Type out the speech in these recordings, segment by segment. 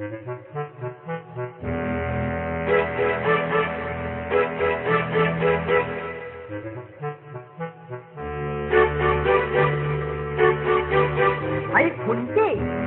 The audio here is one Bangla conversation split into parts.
ভাই ফোনকে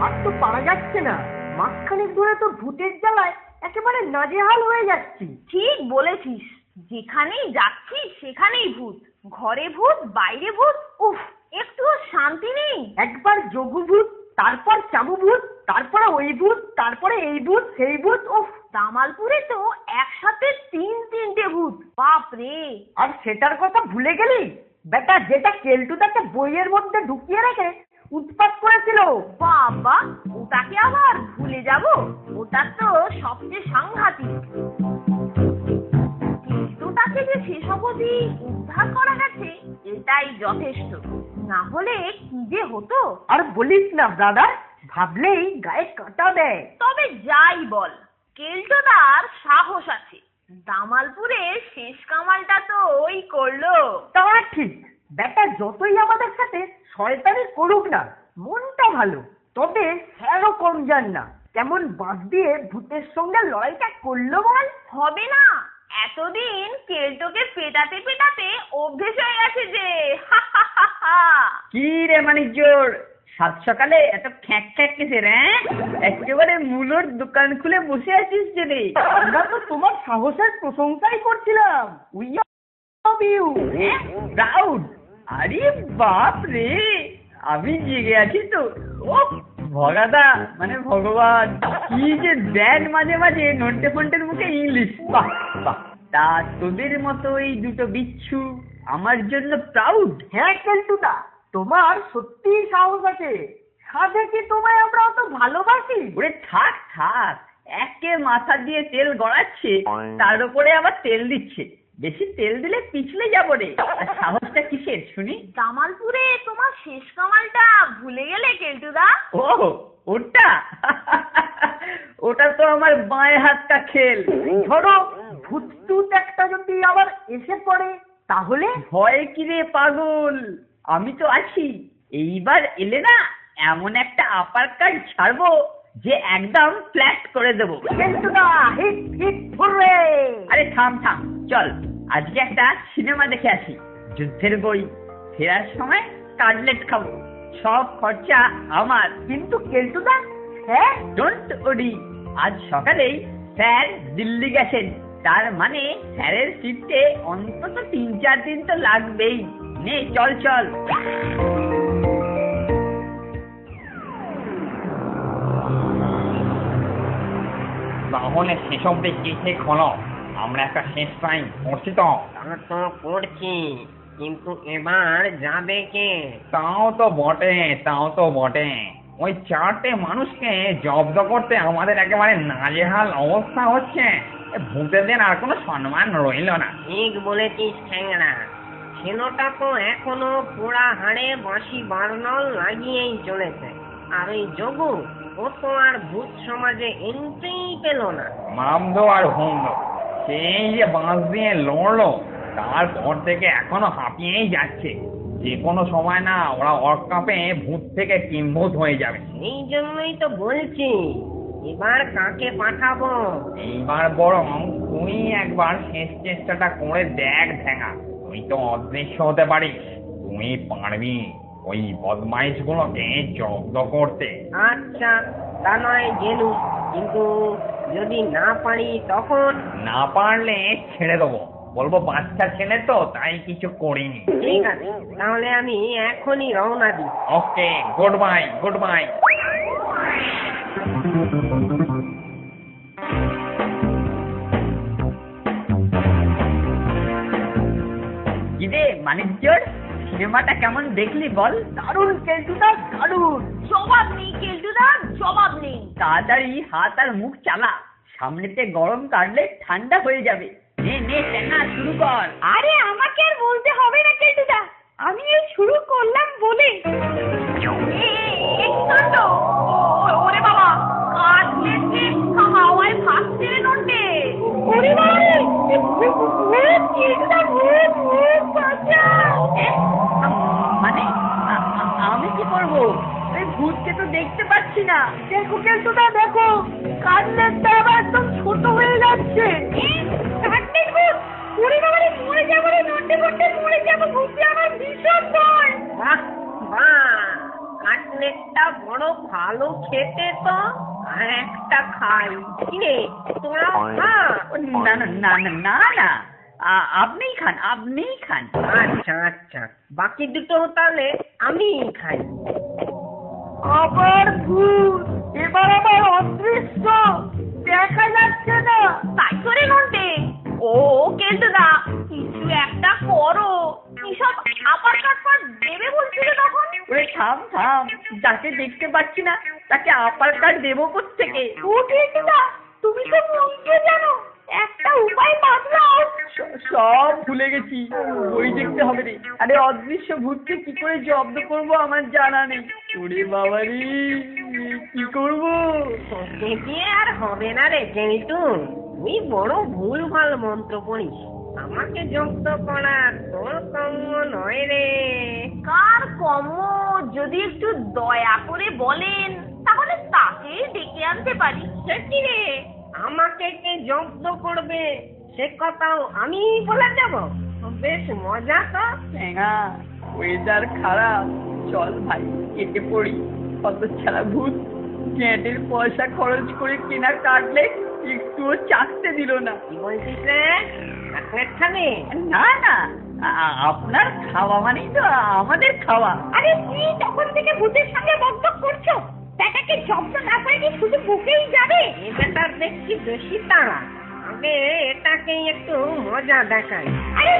আর তো পারা যাচ্ছে না। মাঝখানেক ধরে তো ভূতের জ্বালায় একেবারে নাজেহাল হয়ে যাচ্ছি। ঠিক বলেছিস। যেখানেই যাচ্ছিস সেখানেই ভূত। ঘরে ভূত বাইরে ভূত উফ একটুও শান্তি নেই। একবার যোগু ভূত তারপর চাবু ভূত তারপরে ওই ভূত তারপরে এই ভূত সেই ভূত উফ, দামালপুরে তো একসাথে তিন তিনটে ভূত। বাপ রে। আর সেটার কথা ভুলে গেলি? বেটা, যেটা কেলটুদাকে বইয়ের মধ্যে ঢুকিয়ে রেখে উৎপাত করেছিল। বাবা, ওটাকে আবার ভুলে যাব? ওটা তো সবচেয়ে সাংঘাতিক। কেষ্টটাকে যে শেষ অবধি উদ্ধার করা গেছে, এটাই যথেষ্ট। না হলে কি যে হতো? আর বলিস না, ব্রাদার ভাবলেই গায়ে কাঁটা দেয়। তবে যাই বল কেল্টোদার সাহস আছে। দামালপুরে শেষ কামালটা তো ওই করল। তা ঠিক বেটা যতই আমাদের সাথে শয়তানি করুক না মনটা ভালো তবে স্যারও কম যান না। কেমন বাদ দিয়ে ভূতের সঙ্গে লড়াইটা করল বল? হবে না এতদিন কেল্টোকে পেটাতে পেটাতে অভ্যেস হয়ে গেছে যে কি রে মানিকজোর সাত সকালে এত খ্যাক খ্যাক কিসের হ্যাঁ? একেবারে মূলোর দোকান খুলে বসে আছিস যে রে। আমরা তো তোমার সাহসের প্রশংসাই করছিলাম। উই ইউ প্রাউড আরে বাপ রে, আমি জেগে আছি তো। ও ভগাদা মানে ভগবান। কি যে দেন মাঝে মাঝে, নন্টে ফন্টের মুখে ইংলিশ। বাহ বাহ। তা তোদের মতো এই দুটো বিচ্ছু আমার জন্য প্রাউড হ্যাঁ কেলটুদা তোমার সত্যি সাহস আছে। সাধে কি তোমায় আমরা অত ভালোবাসি? ওরে থাক থাক। একে মাথা দিয়ে তেল গড়াচ্ছে তার উপরে আবার তেল দিচ্ছে। বেশি তেল দিলে পিছলে যাব রে। সাহসটা কিসের শুনি? দামালপুরে তোমার শেষ কামালটা ভুলে গেলে কেল্টুদা? ও ওটা? ওটা তো আমার বাঁয়ে হাতটা খেল। ধরো ভূতটুত একটা যদি আবার এসে পড়ে তাহলে? ভয় কি রে পাগল? আমি তো আছি। এইবার এলে না এমন একটা আপার কার্ড ছাড়বো যে একদম ফ্ল্যাট করে দেবো। আরে থাম থাম চল আজকে একটা সিনেমা দেখে আসি। যুদ্ধের বই ফেরার সময় কাটলেট খাব। সব খরচা আমার। কিন্তু কেলটুদা হ্যাঁ? ডোন্ট ওরি আজ সকালেই স্যার দিল্লি গেছেন। তার মানে স্যারের শিফটে অন্তত তিন চার দিন তো লাগবেই। নে চল চল। তাহলে সেসব দেখি হলো। আমরা একটা শেষ টাইম করছি তো। তো করছি কিন্তু এবার যাবে কে? তাও তো বটে তাও তো বটে। ওই চারটে মানুষকে জব্দ করতে আমাদের একেবারে নাজেহাল অবস্থা হচ্ছে। ভূতেদের আর কোনো সম্মান রইল না। ঠিক বলেছিস ঠ্যাংরা। ছেলেটা তো এখনও পোড়া হাড়ে বাঁশি বার্নল লাগিয়েই চলেছে। আর ওই যোগু ও তো আর ভূত সমাজে এন্ট্রি পেল না। মামদো আর হুমদো সেই যে বাঁশ দিয়ে লড়লো তারপর থেকে এখনও হাঁপিয়েই যাচ্ছে। যে কোনো সময় না ওরা অর্ক কাপে ভূত থেকে কিম্ভূত হয়ে যাবে। এই জন্যই তো বলছি এবার কাকে পাঠাবো? এইবার বরং তুই একবার শেষ চেষ্টাটা করে দেখ ঠেঙা তুই তো অদৃশ্য হতে পারিস। তুই পারবি ওই বদমাইশ গুলোকে জব্দ করতে। আচ্ছা তা নয় গেলু। কিন্তু যদি না পারি তখন? না পারলে ছেড়ে দেবো। বলব বাচ্চা ছেলে তো তাই কিছু করিনি। ঠিক আছে তাহলে আমি এখনই রওনা দিই। Okay goodbye goodbye. মানিকজোর সিনেমাটা কেমন দেখলি বল? দারুণ কেলটুদা দারুণ। জবাব নেই কেল্টুদা জবাব নেই। তাড়াতাড়ি হাত আর মুখ চালা। সামনেতে গরম কাটলে ঠান্ডা হয়ে যাবে। নে নে টেনা শুরু কর। আরে আমাকে আর বলতে হবে না কেল্টুদা। আমি এই শুরু করলাম বলে। ওরে বাবা হাওয়ায় নন্টে। ওরে বাবা মানে আমি কি করব? ভূতকে তো দেখতে পাচ্ছি না। দেখো কেলটুদা দেখো। কান্নের দাবা একদম ছোট হয়ে যাচ্ছে। কাটলেটটা বড় ভালো খেতে তো। একটা খাই। কিরে তোরা না না না না। আপনিই খান আপনিই খান। আচ্ছা আচ্ছা। বাকি দুটো তাহলে আমি খাই। আবার ভূত! এবার আবার অদৃশ্য! দেখা যাচ্ছে না! তাই করে নন্টে ও কেলটুদা কিছু একটা করো। কিসব আপার কাটপার দেবে বলছিলে তখন? ওরে থাম থাম। যাকে দেখতে পাচ্ছি না তাকে আপার কার্ড দেবো থেকে ও কেলটুদা তুমি তো মন্ত্র জানো। একটা উপায় বাতলাও সব ভুলে গেছি। বই দেখতে হবে রে। আরে অদৃশ্য ভূতকে কি করে জব্দ করব আমার জানা নেই। ওরে বাবা রে কি করব? দিয়ে আর হবে না রে জেনিটু তুই বড় ভুল ভালো মন্ত্র পড়িস। আমাকে জব্দ করা তোর কাম্য নয় রে। কার কর্ম? যদি একটু দয়া করে বলেন তাহলে তাকে ডেকে আনতে পারি। সে কি রে? আমাকে কে জব্দ করবে সে কথাও আমি বলে দেব। বেশ মজা তো। ঠেঙা ওয়েদার খারাপ। চল ভাই কেটে পড়ি। কত ছাড়া ভূত। গ্যাটের পয়সা খরচ করে কেনা কাটলে একটুও চাকতে দিল না। কি বলছিস রে? চকলেট খাবে? না না আপনার খাওয়া মানেই তো আমাদের খাওয়া। আরে তুই তখন থেকে ভূতের সঙ্গে বকবক করছ টাকাকে জব্দ না করে কি শুধু বুকেই যাবে? এ বেটার দেখছি বেশি তাড়া। আগে এটাকে একটু মজা দেখাই। আরে।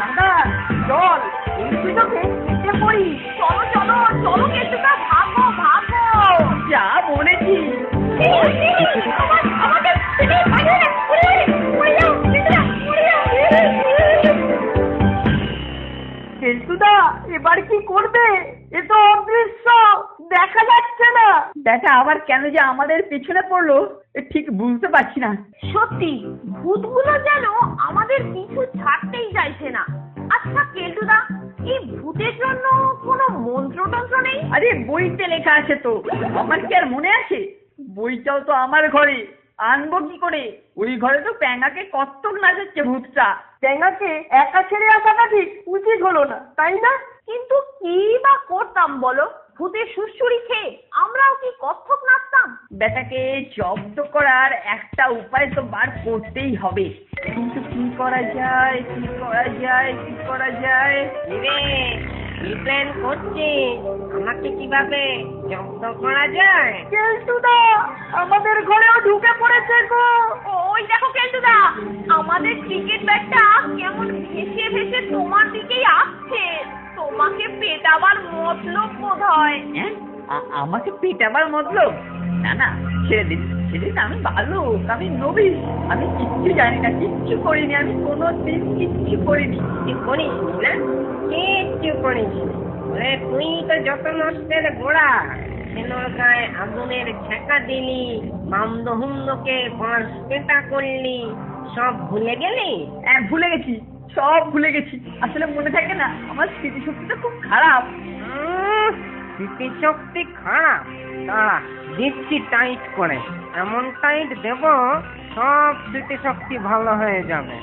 দাদা চল এই সুযোগে কেটে পড়ি। চলো চলো চলো কেতুটা ভাগো ভাগো যা বলেছি। এবার কি করবে? এ তো অদৃশ্য দেখা যাচ্ছে না। দেখা আবার কেন যে আমাদের পেছনে পড়ল ঠিক বুঝতে পারছি না। সত্যি ভূতগুলো যেন আমাদের পিছু ছাড়তেই চাইছে না। আচ্ছা কেলটুদা এই ভূতের জন্য কোনো মন্ত্রতন্ত্র নেই? আরে বইতে লেখা আছে তো। আমার কি আর মনে আছে? বইটাও তো আমার ঘরে। আনব কি করে? ওই ঘরে তো প্যাঙ্গাকে কত্তক নাচাচ্ছে ভূতটা। ট্যাঙ্গাকে একা ছেড়ে আসাটা ঠিক উচিত হলো না তাই না? কিন্তু কি বা করতাম বলো? ভূতের সুরসুরি খেয়ে আমরাও কি কত্থক নাচতাম? বেটাকে জব্দ করার একটা উপায় তো বার করতেই হবে। কিন্তু কি করা যায় কি করা যায় কি করা যায়? রে কি প্ল্যান করছিস আমাকে কীভাবে জব্দ করা যায়? কেলটুদা আমাদের ঘরেও ঢুকে পড়েছে গো। ওই দেখো কেলটুদা আমাদের ক্রিকেট ব্যাটটা কেমন ভেসে ভেসে তোমার দিকেই আসছে। তোমাকে পেটাবার মতলব বোধ হয়? হ্যাঁ আমাকে পেটাবার মতলব? না না ছেড়ে দিন ছেড়ে দিন আমি ভালো আমি নবী আমি কিচ্ছু জানি না কিচ্ছু করিনি আমি কোনো দিন কিচ্ছু করিনি। করিস না কিচ্ছু ওরে তুই তো যত নষ্টের গোড়া সেনোর গায়ে আগুনের ছেঁকা দিলি মামদহুমদকে বাঁশ পেটা করলি সব ভুলে গেলি? হ্যাঁ ভুলে গেছি সব ভুলে গেছি। আসলে মনে থাকে না আমার স্মৃতিশক্তিটা খুব খারাপ। স্মৃতিশক্তি খারাপ দাঁড়া দিচ্ছি টাইট করে এমন টাইট দেব সব স্মৃতিশক্তি ভালো হয়ে যাবে।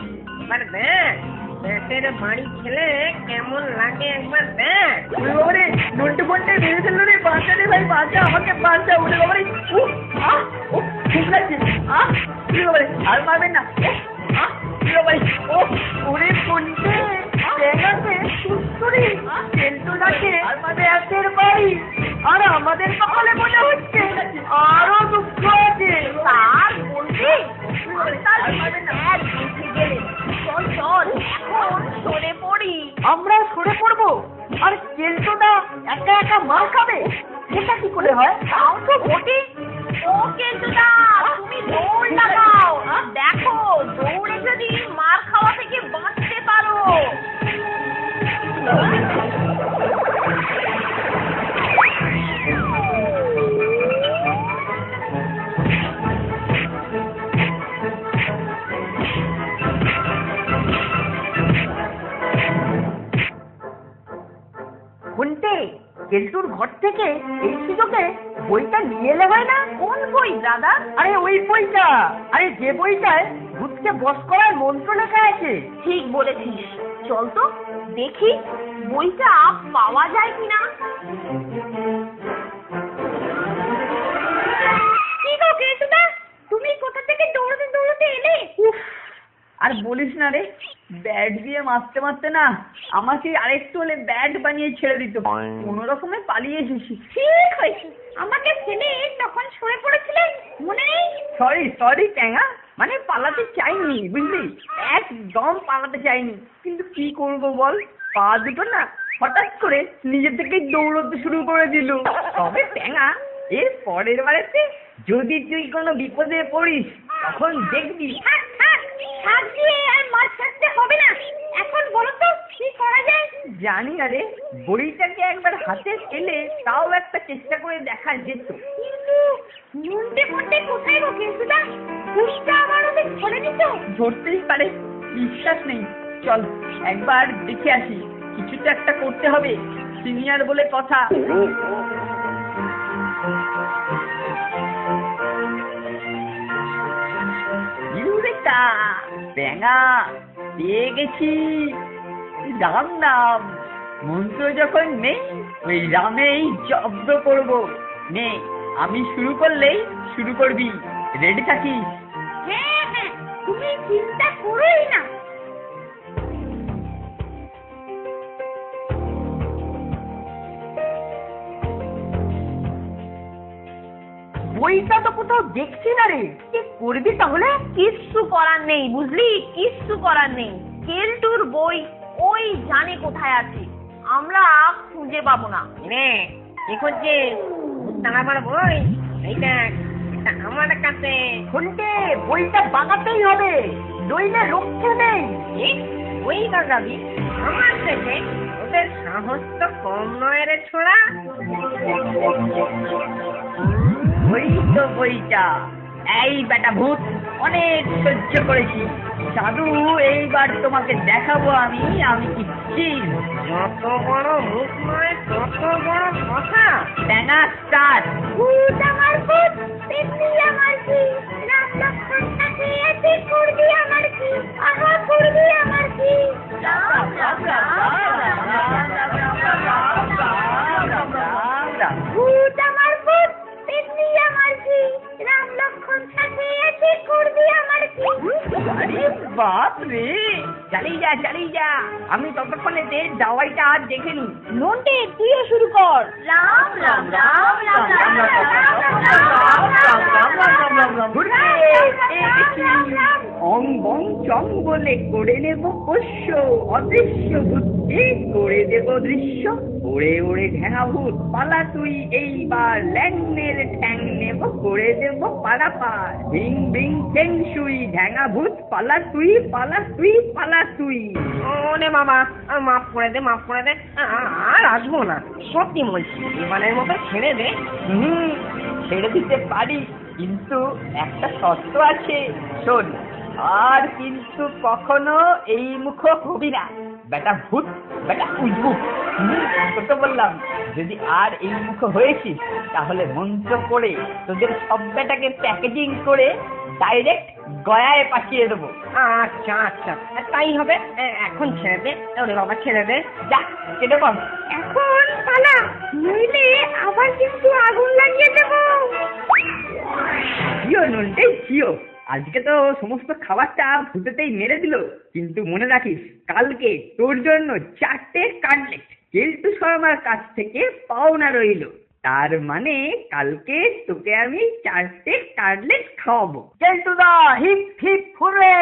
এবার দেখ ব্যাটের বাড়ি খেলে কেমন লাগে একবার দেখ। ওরে বাবারে নন্টে ফন্টে মেরে ফেলল রে বাঁচা রে ভাই বাঁচা আমাকে বাঁচা ওরে বাবারে উফ আহ ও খুব লাগছে আহ ওরে বাবারে আর মারবেন না। আহ ওরে বাবারে ও ওরে ফোনটে ট্যাঙ্গাকে সুস্থরি কেলটুদাকে ব্যাসের বাড়ি। আর আমাদের কপালে মনে হচ্ছে আরও দুঃখ আছে। তার বলছি তার গেলে চল চল এখন সরে পড়ি। আমরা সরে পড়ব? আর কেলটুদা একা একা মার খাবে? সেটা কি করে হয়? তাও তো বটে ও কেন্দ্রদা তুমি দৌড় লাগাও কেলটুর ঘর থেকে এই সুযোগে বইটা নিয়ে এলে হয় না? কোন বই দাদা? আরে ওই বইটা। আরে যে বইটায় ভূতকে বস করার মন্ত্র লেখা আছে। ঠিক বলেছিস। চল তো দেখি বইটা পাওয়া যায় কিনা। কি গো কেশুদা? তুমি কোথা থেকে দৌড়তে দৌড়তে এলে? আর বলিস না রে ব্যাট দিয়ে মারতে মারতে না আমাকে আরেকটু হলে ব্যাট বানিয়ে ছেড়ে দিত। কোনো রকমে পালিয়ে এসেছি ঠিক হয়েছে। আমাকে ছেলে তখন সরে পড়েছিলেন? মনে নেই? Sorry sorry Tyanga. মানে পালাতে চাইনি বুঝলি? একদম পালাতে চাইনি। কিন্তু কি করব বল? পা দুটো না হঠাৎ করে নিজে থেকেই দৌড়তে শুরু করে দিল। তবে ট্যাঙা এর পরের বারেতে যদি তুই কোনো বিপদে পড়িস তখন দেখবি থাক থাক শাক দিয়ে আর মাছ হবে না? এখন বলো তো কি করা যায়? জানি না রে বড়িটাকে একবার হাতে এলে তাও একটা চেষ্টা করে দেখা যেত। কিন্তু নুনটে ফন্টে কোথায় গো ওদের ধরে নিত ধরতেই পারে বিশ্বাস নেই। চল একবার দেখে আসি কিছু তো একটা করতে হবে সিনিয়র বলে কথা। ব্যাঙা। পেয়ে গেছি। রাম নাম। মন্ত্র যখন নেই, ওই রামেই জব্দ করব। নে, আমি শুরু করলেই শুরু করবি। রেডি থাকিস? হ্যাঁ হ্যাঁ তুমি চিন্তা করোই না। বইটা তো কোথাও দেখছি না রে। কি করবি তাহলে? কিচ্ছু করার নেই বুঝলি? কিচ্ছু করার নেই। কেলটুর বই ওই জানে কোথায় আছে। আমরা খুঁজে পাবো না। রে কি করছিস? তাড়াবার বই। এই দেখ এটা আমার কাছে। ফোনটে বইটা বাগাতেই হবে। নইলে রক্ষে নেই। ওই দাদাবি আমার থেকে ওদের সাহস তো কম নয় রে ছোড়া। ওই তো বইটা এই বেটা ভূত অনেক সহ্য করেছি। সাধু এইবার তোমাকে দেখাবো আমি আমি কি চিজ যত বড় মুখ নয় তত বড় কথা। ট্যাঙা স্টার। ভূত আমার ভূত পেতনি আমার কি? লক্ষ্মণ সাথে আছে করবি আমার কি? আহা করবি আমার কি? আরে বাপ রে চালিয়ে যা চালিয়ে যা আমি ততক্ষণে তে দাওয়াইটা আর দেখে নি নন্টে তুইও শুরু কর রাম রাম রাম রাম রাম রাম রাম অং বং চং বলে করে নেব পোষ্য, অদৃশ্য বুদ্ধি। করে দেব দৃশ্য, ওড়ে ওড়ে ঢেঙা পালা তুই। এইবার ল্যাংনের ঠ্যাং নেব, করে দেব পালাপার বিং বিং ঠেং সুই ঢেঙা পালা তুই পালা তুই পালা তুই। ওরে বাবা মাফ করে দে, মাফ করে দে। আর আসব না, সত্যি বলছি। এবারের মতো ছেড়ে দে। হুম, ছেড়ে দিতে পারি। কিন্তু একটা শর্ত আছে। শোন আর কিন্তু কখনো এই মুখ হবি না। বেটা ভূত বেটা উজবুক তোকে বললাম যদি আর এই মুখ হয়েছিস তাহলে মন্ত্র করে তোদের সব বেটাকে প্যাকেজিং করে ডাইরেক্ট গয়ায় পাঠিয়ে দেবো। আচ্ছা আচ্ছা। তাই হবে? এখন ছেড়ে দে ওরে বাবা ছেড়ে দে। যা কেটে পাব এখন পালা নইলে আবার কিন্তু আগুন লাগিয়ে দেবো। জিও নন্টে জিও আজকে তো সমস্ত খাবারটা ভূতেতেই মেরে দিল। কিন্তু মনে রাখিস, কালকে তোর জন্য চারটে কাটলেট, কেলটু শর্মার কাছ থেকে পাওনা রইল। তার মানে কালকে তোকে আমি চারটে কাটলেট খাওয়াবো। কেলটুদা, হিপ হিপ, হুররে!